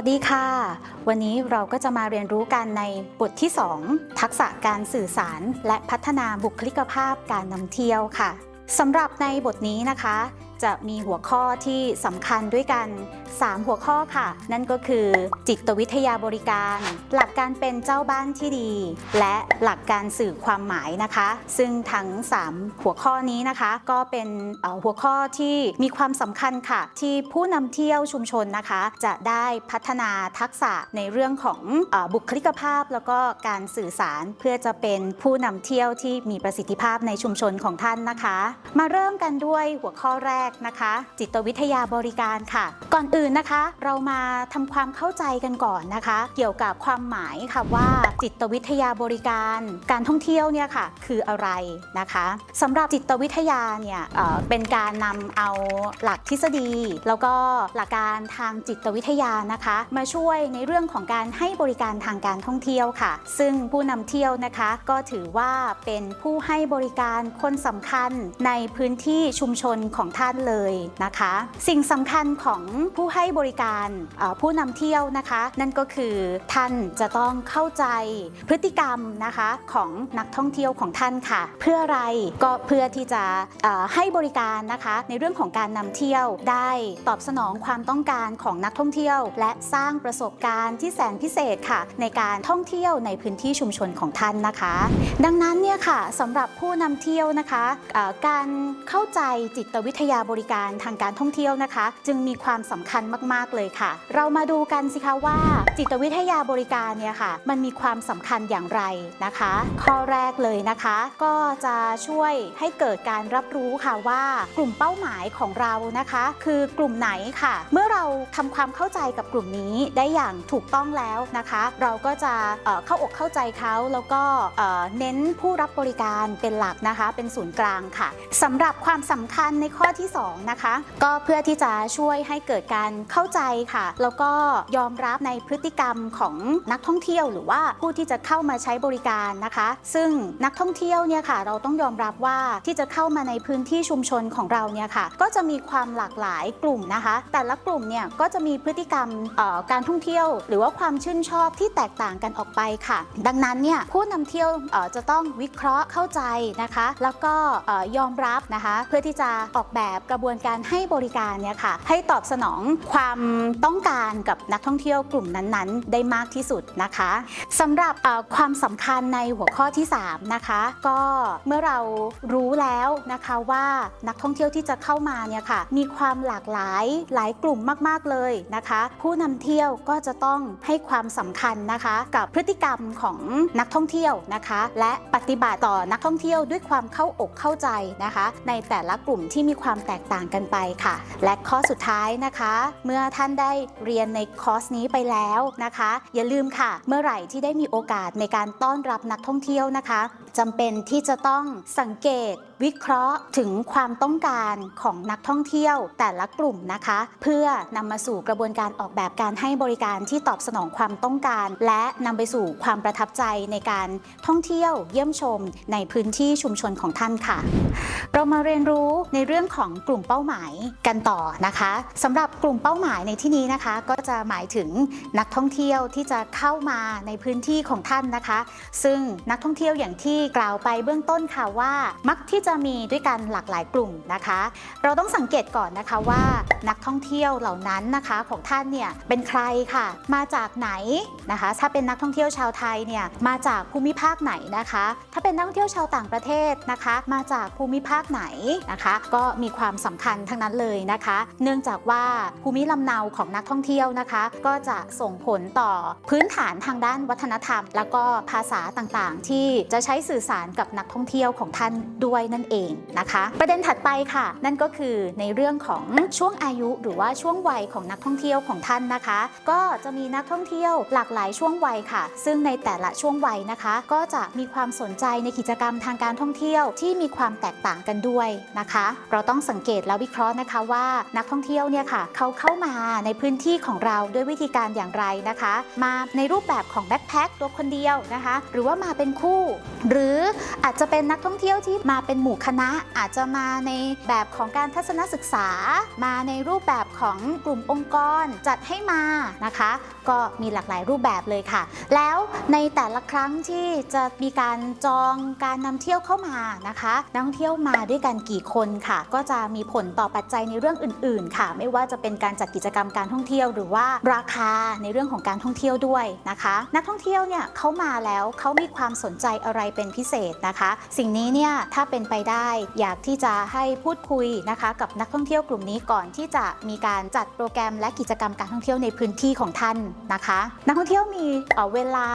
วัสดีค่ะ วันนี้เราก็จะมาเรียนรู้กันในบทที่ 2 ทักษะการสื่อสาร และพัฒนาบุคลิกภาพการนำเที่ยวค่ะสำหรับในบทนี้นะคะ จะมีหัวข้อที่สำคัญด้วยกัน3 หัวข้อค่ะ นั่นก็คือ จิตวิทยาบริการ หลักการเป็นเจ้าบ้านที่ดี และหลักการสื่อความหมายนะคะ ซึ่งทั้ง 3 หัวข้อนี้นะคะ ก็เป็นหัวข้อที่มีความสำคัญค่ะ ที่ผู้นำเที่ยวชุมชนนะคะ จะได้พัฒนาทักษะในเรื่องของออบุคลิกภาพ แล้วก็การสื่อสารเพื่อจะเป็นผู้นำเที่ยวที่มีประสิทธิภาพในชุมชนของท่านนะคะ มาเริ่มกันด้วยหัวข้อแรกนะคะ จิตวิทยาบริการค่ะ ก่อนอื่นนะคะ เรามาทำความเข้าใจกันก่อนนะคะ เกี่ยวกับความหมายค่ะว่าจิตวิทยาบริการ การท่องเที่ยวเนี่ยค่ะคืออะไรนะคะสำหรับจิตวิทยาเนี่ยเเป็นการนำเอาหลักทฤษฎี แล้วก็หลักการทางจิตวิทยานะคะ มาช่วยในเรื่องของการให้บริการทางการท่องเที่ยวค่ะ ซึ่งผู้นำเที่ยวนะคะ ก็ถือว่าเป็นผู้ให้บริการคนสำคัญในพื้นที่ชุมชนของท่านเลยนะคะ สิ่งสำคัญของผู้ให้บริการผู้นำเที่ยวนะคะ นั่นก็คือท่านจะต้องเข้าใจพฤติกรรมนะคะของนักท่องเที่ยวของท่านค่ะ เพื่ออะไรก็เพื่อที่จะให้บริการนะคะ ในเรื่องของการนำเที่ยวได้ตอบสนองความต้องการของนักท่องเที่ยว และสร้างประสบการณ์ที่แสนพิเศษค่ะ ในการท่องเที่ยวในพื้นที่ชุมชนของท่านนะคะ ดังนั้นเนี่ยค่ะสำหรับผู้นำเที่ยวนะคะการเข้าใจจิตวิทยาบริการทางการท่องเที่ยวนะคะ จึงมีความสำคัญมาก ๆ เลยค่ะ เรามาดูกันสิคะว่า จิตวิทยาบริการเนี่ยค่ะ มันมีความสำคัญอย่างไรนะคะ ข้อแรกเลยนะคะ ก็จะช่วยให้เกิดการรับรู้ค่ะว่ากลุ่มเป้าหมายของเรานะคะ คือกลุ่มไหนค่ะ เมื่อเราทำความเข้าใจกับกลุ่มนี้ได้อย่างถูกต้องแล้วนะคะ เราก็จะเเข้าอกเข้าใจเขาแล้วก็เเน้นผู้รับบริการเป็นหลักนะคะ เป็นศูนย์กลางค่ะสำหรับความสำคัญในข้อที่สองนะคะก็เพื่อที่จะช่วยให้เกิดการเข้าใจค่ะ แล้วก็ยอมรับในพฤติกรรมของนักท่องเที่ยวหรือว่าผู้ที่จะเข้ามาใช้บริการนะคะ ซึ่งนักท่องเที่ยวเนี่ยค่ะเราต้องยอมรับว่าที่จะเข้ามาในพื้นที่ชุมชนของเราเนี่ยค่ะ ก็จะมีความหลากหลายกลุ่มนะคะ แต่ละกลุ่มเนี่ยก็จะมีพฤติกรรมการท่องเที่ยว หรือว่าความชื่นชอบที่แตกต่างกันออกไปค่ะ ดังนั้นเนี่ยผู้นำเที่ยวจะต้องวิเคราะห์เข้าใจนะคะ แล้วก็ยอมรับนะคะ เพื่อที่จะออกแบบกระบวนการให้บริการเนี่ยค่ะ ให้ตอบสนองความต้องการกับนักท่องเที่ยวกลุ่มนั้นๆ ได้มากที่สุดนะคะสำหรับความสำคัญในหัวข้อที่ 3 นะคะ ก็เมื่อเรารู้แล้วนะคะว่านักท่องเที่ยวที่จะเข้ามาเนี่ยค่ะ มีความหลากหลายหลายกลุ่มมากๆเลยนะคะ ผู้นำเที่ยวก็จะต้องให้ความสำคัญนะคะ กับพฤติกรรมของนักท่องเที่ยวนะคะ และปฏิบัติต่อนักท่องเที่ยวด้วยความเข้าอกเข้าใจนะคะ ในแต่ละกลุ่มที่มีความแตกต่างกันไปค่ะ และข้อสุดท้ายนะคะเมื่อท่านได้เรียนในคอร์สนี้ไปแล้วนะคะ อย่าลืมค่ะ เมื่อไหร่ที่ได้มีโอกาสในการต้อนรับนักท่องเที่ยวนะคะจำเป็นที่จะต้องสังเกตวิเคราะห์ถึงความต้องการของนักท่องเที่ยวแต่ละกลุ่มนะคะ เพื่อนำมาสู่กระบวนการออกแบบการให้บริการที่ตอบสนองความต้องการ และนำไปสู่ความประทับใจในการท่องเที่ยวเยี่ยมชมในพื้นที่ชุมชนของท่านค่ะ เรามาเรียนรู้ในเรื่องของกลุ่มเป้าหมายกันต่อนะคะสำหรับกลุ่มเป้าหมายในที่นี้นะคะ ก็จะหมายถึงนักท่องเที่ยวที่จะเข้ามาในพื้นที่ของท่านนะคะ ซึ่งนักท่องเที่ยวอย่างที่กล่าวไปเบื้องต้นค่ะว่า มักที่จะมีด้วยกันหลากหลายกลุ่มนะคะ เราต้องสังเกตก่อนนะคะว่านักท่องเที่ยวเหล่านั้นนะคะ ของท่านเนี่ยเป็นใครค่ะ มาจากไหนนะคะ ถ้าเป็นนักท่องเที่ยวชาวไทยเนี่ยมาจากภูมิภาคไหนนะคะ ถ้าเป็นนักท่องเที่ยวชาวต่างประเทศนะคะ มาจากภูมิภาคไหนนะคะ ก็มีความสำคัญทั้งนั้นเลยนะคะ เนื่องจากว่าภูมิลำเนาของนักท่องเที่ยวนะคะ ก็จะส่งผลต่อพื้นฐานทางด้านวัฒนธรรม แล้วก็ภาษาต่างๆ ที่จะใช้สื่อสารกับนักท่องเที่ยวของท่านด้วยนั่นเองนะคะ ประเด็นถัดไปค่ะ นั่นก็คือในเรื่องของช่วงอายุหรือว่าช่วงวัยของนักท่องเที่ยวของท่านนะคะ ก็จะมีนักท่องเที่ยวหลากหลายช่วงวัยค่ะ ซึ่งในแต่ละช่วงวัยนะคะ ก็จะมีความสนใจในกิจกรรมทางการท่องเที่ยวที่มีความแตกต่างกันด้วยนะคะ เราต้องสังเกตและวิเคราะห์นะคะว่านักท่องเที่ยวเนี่ยค่ะเขาเข้ามาในพื้นที่ของเราด้วยวิธีการอย่างไรนะคะ มาในรูปแบบของแบ็คแพ็คตัวคนเดียวนะคะ หรือว่ามาเป็นคู่หรืออาจจะเป็นนักท่องเที่ยวที่มาเป็นหมู่คณะอาจจะมาในแบบของการทัศนศึกษา มาในรูปแบบ ของกลุ่มองค์กรจัดให้มานะคะ ก็มีหลากหลายรูปแบบเลยค่ะ แล้วในแต่ละครั้งที่จะมีการจองการนำเที่ยวเข้ามานะคะนักท่องเที่ยวมาด้วยกันกี่คนค่ะ ก็จะมีผลต่อปัจจัยในเรื่องอื่น ๆ ค่ะ ไม่ว่าจะเป็นการจัดกิจกรรมการท่องเที่ยว หรือว่าราคาในเรื่องของการท่องเที่ยวด้วยนะคะ นักท่องเที่ยวเนี่ยเขามาแล้วเขามีความสนใจอะไรเป็นพิเศษนะคะ สิ่งนี้เนี่ยถ้าเป็นไปได้อยากที่จะให้พูดคุยนะคะ กับนักท่องเที่ยวกลุ่มนี้ก่อนที่จะมีการจัดโปรแกรมและกิจกรรมการท่องเที่ยวในพื้นที่ของท่านนะคะ นักท่องเที่ยวมีเวลา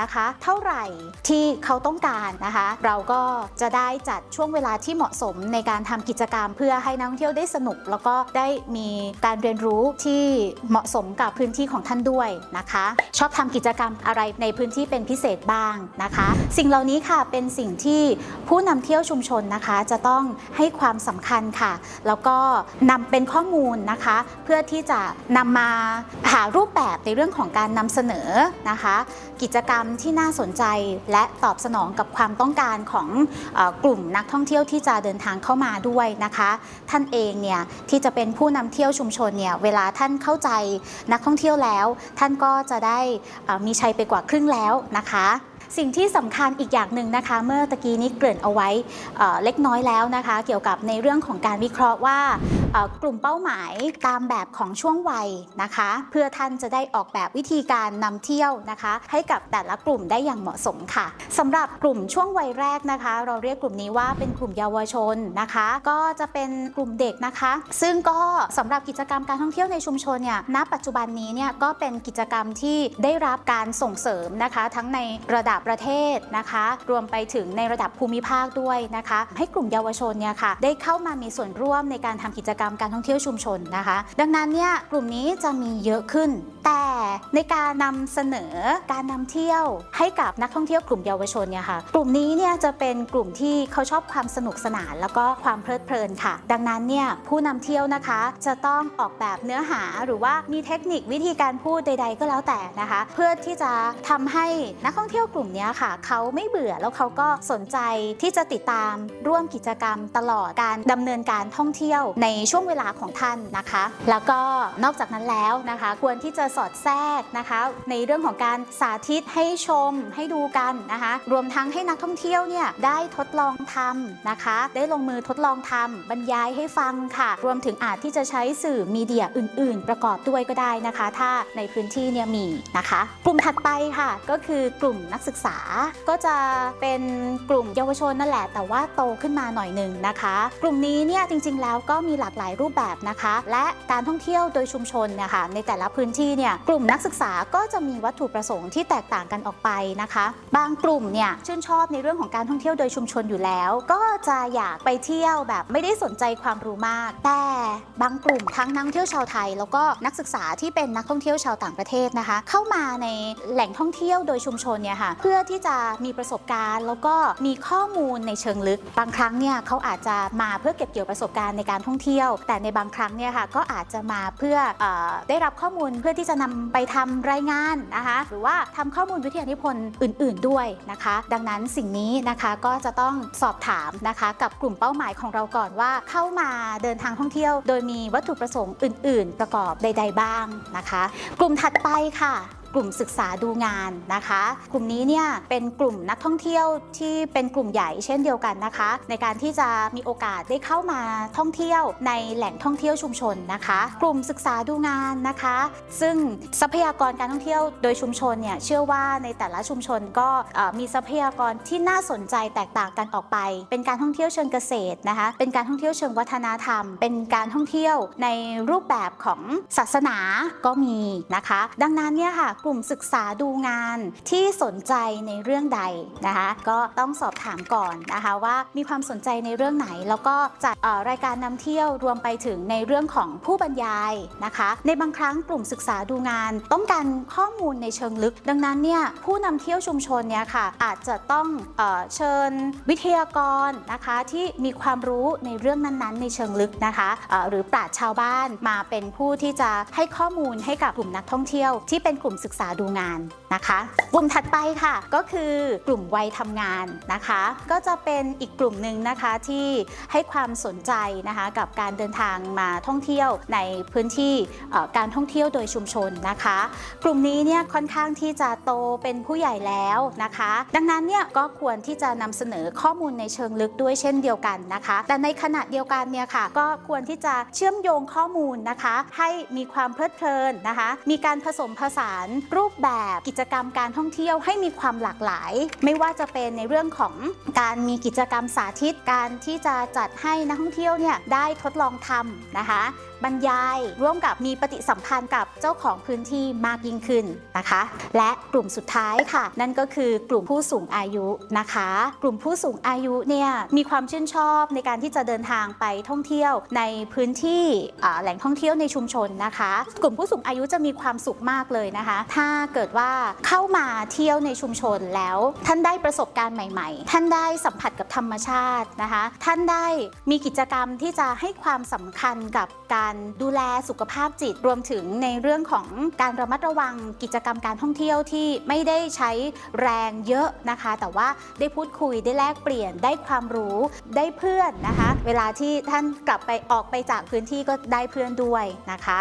นะคะ เท่าไหร่ที่เขาต้องการนะคะ เราก็จะได้จัดช่วงเวลาที่เหมาะสมในการทำกิจกรรม เพื่อให้นักท่องเที่ยวได้สนุก แล้วก็ได้มีการเรียนรู้ที่เหมาะสมกับพื้นที่ของท่านด้วยนะคะ ชอบทำกิจกรรมอะไรในพื้นที่เป็นพิเศษบ้างนะคะ สิ่งเหล่านี้ค่ะเป็นสิ่งที่ผู้นำเที่ยวชุมชนนะคะ จะต้องให้ความสำคัญค่ะ แล้วก็นำเป็นข้อมูลนะคะเพื่อที่จะนำมาหารูปแบบในเรื่องของการนำเสนอนะคะ กิจกรรมที่น่าสนใจและตอบสนองกับความต้องการของอกลุ่มนักท่องเที่ยวที่จะเดินทางเข้ามาด้วยนะคะ ท่านเองเนี่ยที่จะเป็นผู้นำเที่ยวชุมชนเนี่ยเวลาท่านเข้าใจนักท่องเที่ยวแล้ว ท่านก็จะได้มีชัยไปกว่าครึ่งแล้วนะคะสิ่งที่สำคัญอีกอย่างหนึ่งนะคะ เมื่อตะกี้นี้เกริ่นเอาไว้เล็กน้อยแล้วนะคะ เกี่ยวกับในเรื่องของการวิเคราะห์ว่า กลุ่มเป้าหมายตามแบบของช่วงวัยนะคะ เพื่อท่านจะได้ออกแบบวิธีการนำเที่ยวนะคะ ให้กับแต่ละกลุ่มได้อย่างเหมาะสมค่ะสำหรับกลุ่มช่วงวัยแรกนะคะ เราเรียกกลุ่มนี้ว่าเป็นกลุ่มเยาวชนนะคะ ก็จะเป็นกลุ่มเด็กนะคะ ซึ่งก็สำหรับกิจกรรมการท่องเที่ยวในชุมชนเนี่ยณปัจจุบันนี้เนี่ยก็เป็นกิจกรรมที่ได้รับการส่งเสริมนะคะ ทั้งในระดับประเทศนะคะ รวมไปถึงในระดับภูมิภาคด้วยนะคะ ให้กลุ่มเยาวชนเนี่ยค่ะได้เข้ามามีส่วนร่วมในการทำกิจกรรมการท่องเที่ยวชุมชนนะคะ ดังนั้นเนี่ยกลุ่มนี้จะมีเยอะขึ้น แต่ ในการนำเสนอการนำเที่ยวให้กับนักท่องเที่ยวกลุ่มเยาวชนเนี่ยค่ะ กลุ่มนี้เนี่ยจะเป็นกลุ่มที่เขาชอบความสนุกสนาน แล้วก็ความเพลิดเพลินค่ะ ดังนั้นเนี่ยผู้นำเที่ยวนะคะจะต้องออกแบบเนื้อหาหรือว่ามีเทคนิควิธีการพูดใด ๆ ก็แล้วแต่นะคะ เพื่อที่จะทำให้นักท่องเที่ยวกลุ่มนี้ค่ะ เขาไม่เบื่อแล้วเขาก็สนใจที่จะติดตามร่วมกิจกรรมตลอดการดำเนินการท่องเที่ยวในช่วงเวลาของท่านนะคะ แล้วก็นอกจากนั้นแล้วนะคะ ควรที่จะสอดแทรกนะคะ ในเรื่องของการสาธิตให้ชมให้ดูกันนะคะ รวมทั้งให้นักท่องเที่ยวเนี่ยได้ทดลองทำนะคะ ได้ลงมือทดลองทำบรรยายให้ฟังค่ะ รวมถึงอาจที่จะใช้สื่อมีเดียอื่น ๆ ประกอบด้วยก็ได้นะคะ ถ้าในพื้นที่เนี่ยมีนะคะ กลุ่มถัดไปค่ะก็คือกลุ่มนักศึกษาก็จะเป็นกลุ่มเยาวชนนั่นแหละ แต่ว่าโตขึ้นมาหน่อยหนึ่งนะคะ กลุ่มนี้เนี่ยจริง ๆ แล้วก็มีหลากหลายรูปแบบนะคะ และการท่องเที่ยวโดยชุมชนนี่ยค่ะในแต่ละพื้นที่เนี่ยกลุ่มนักักศึกษาก็จะมีวัตถุประสงค์ที่แตกต่างกันออกไปนะคะ บางกลุ่มเนี่ยชื่นชอบในเรื่องของการท่องเที่ยวโดยชุมชนอยู่แล้ว ก็จะอยากไปเที่ยวแบบไม่ได้สนใจความรู้มาก แต่บางกลุ่มทั้งนักท่องเที่ยวชาวไทย แล้วก็นักศึกษาที่เป็นนักท่องเที่ยวชาวต่างประเทศนะคะ เข้ามาในแหล่งท่องเที่ยวโดยชุมชนเนี่ยค่ะเพื่อที่จะมีประสบการณ์ แล้วก็มีข้อมูลในเชิงลึก บางครั้งเนี่ยเขาอาจจะมาเพื่อเก็บเกี่ยวประสบการณ์ในการท่องเที่ยว แต่ในบางครั้งเนี่ยค่ะก็อาจจะมาเพื่อออได้รับข้อมูลเพื่อที่จะนำไปทำรายงานนะคะหรือว่าทำข้อมูลวิทยานิพนธ์อื่น ๆด้วยนะคะ ดังนั้นสิ่งนี้นะคะก็จะต้องสอบถามนะคะกับกลุ่มเป้าหมายของเราก่อนว่า เข้ามาเดินทางท่องเที่ยว โดยมีวัตถุประสงค์อื่น ๆ ประกอบใด ๆ บ้างนะคะ กลุ่มถัดไปค่ะ กลุ่มศึกษาดูงานนะคะ กลุ่มนี้เนี่ยเป็นกลุ่มนักท่องเที่ยวที่เป็นกลุ่มใหญ่เช่นเดียวกันนะคะ ในการที่จะมีโอกาสได้เข้ามาท่องเที่ยวในแหล่งท่องเที่ยวชุมชนนะคะ กลุ่มศึกษาดูงานนะคะ ซึ่งทรัพยากรการท่องเที่ยวโดยชุมชนเนี่ยเชื่อว่าในแต่ละชุมชนก็มีทรัพยากรที่น่าสนใจแตกต่างกันออกไป เป็นการท่องเที่ยวเชิงเกษตรนะคะ เป็นการท่องเที่ยวเชิงวัฒนธรรม เป็นการท่องเที่ยวในรูปแบบของศาสนาก็มีนะคะ ดังนั้นเนี่ยค่ะกลุ่มศึกษาดูงานที่สนใจในเรื่องใดนะคะ ก็ต้องสอบถามก่อนนะคะว่ามีความสนใจในเรื่องไหน แล้วก็จัดรายการนำเที่ยวรวมไปถึงในเรื่องของผู้บรรยายนะคะ ในบางครั้งกลุ่มศึกษาดูงาน ต้องการข้อมูลในเชิงลึก ดังนั้นเนี่ยผู้นำเที่ยวชุมชนเนี่ยค่ะอาจจะต้องเอเชิญวิทยากรนะคะที่มีความรู้ในเรื่องนั้นๆ ในเชิงลึกนะคะหรือปราชญ์ชาวบ้านมาเป็นผู้ที่จะให้ข้อมูลให้กับกลุ่มนักท่องเที่ยว ที่เป็นกลุ่มศึกษาดูงานนะคะ กลุ่มถัดไปค่ะ ก็คือกลุ่มวัยทำงานนะคะ ก็จะเป็นอีกกลุ่มหนึ่งนะคะที่ให้ความสนใจนะคะกับการเดินทางมาท่องเที่ยวในพื้นที่การท่องเที่ยวโดยชุมชนนะคะ กลุ่มนี้เนี่ยค่อนข้างที่จะโตเป็นผู้ใหญ่แล้วนะคะ ดังนั้นเนี่ยก็ควรที่จะนำเสนอข้อมูลในเชิงลึกด้วยเช่นเดียวกันนะคะ แต่ในขณะเดียวกันเนี่ยค่ะ ก็ควรที่จะเชื่อมโยงข้อมูลนะคะ ให้มีความเพลิดเพลินนะคะ มีการผสมผสานรูปแบบกิจกรรมการท่องเที่ยวให้มีความหลากหลาย ไม่ว่าจะเป็นในเรื่องของการมีกิจกรรมสาธิตการที่จะจัดให้นักท่องเที่ยวเนี่ยได้ทดลองทำนะคะบรรยาย ร่วมกับมีปฏิสัมพันธ์กับเจ้าของพื้นที่มากยิ่งขึ้นนะคะ และกลุ่มสุดท้ายค่ะ นั่นก็คือกลุ่มผู้สูงอายุนะคะ กลุ่มผู้สูงอายุเนี่ยมีความชื่นชอบในการที่จะเดินทางไปท่องเที่ยวในพื้นที่แหล่งท่องเที่ยวในชุมชนนะคะ กลุ่มผู้สูงอายุจะมีความสุขมากเลยนะคะ ถ้าเกิดว่าเข้ามาเที่ยวในชุมชนแล้ว ท่านได้ประสบการณ์ใหม่ ๆ ท่านได้สัมผัสกับธรรมชาตินะคะ ท่านได้มีกิจกรรมที่จะให้ความสำคัญกับการดูแลสุขภาพจิต รวมถึงในเรื่องของการระมัดระวังกิจกรรมการท่องเที่ยวที่ไม่ได้ใช้แรงเยอะนะคะ แต่ว่าได้พูดคุยได้แลกเปลี่ยนได้ความรู้ได้เพื่อนนะคะ เวลาที่ท่านกลับไปออกไปจากพื้นที่ก็ได้เพื่อนด้วยนะคะ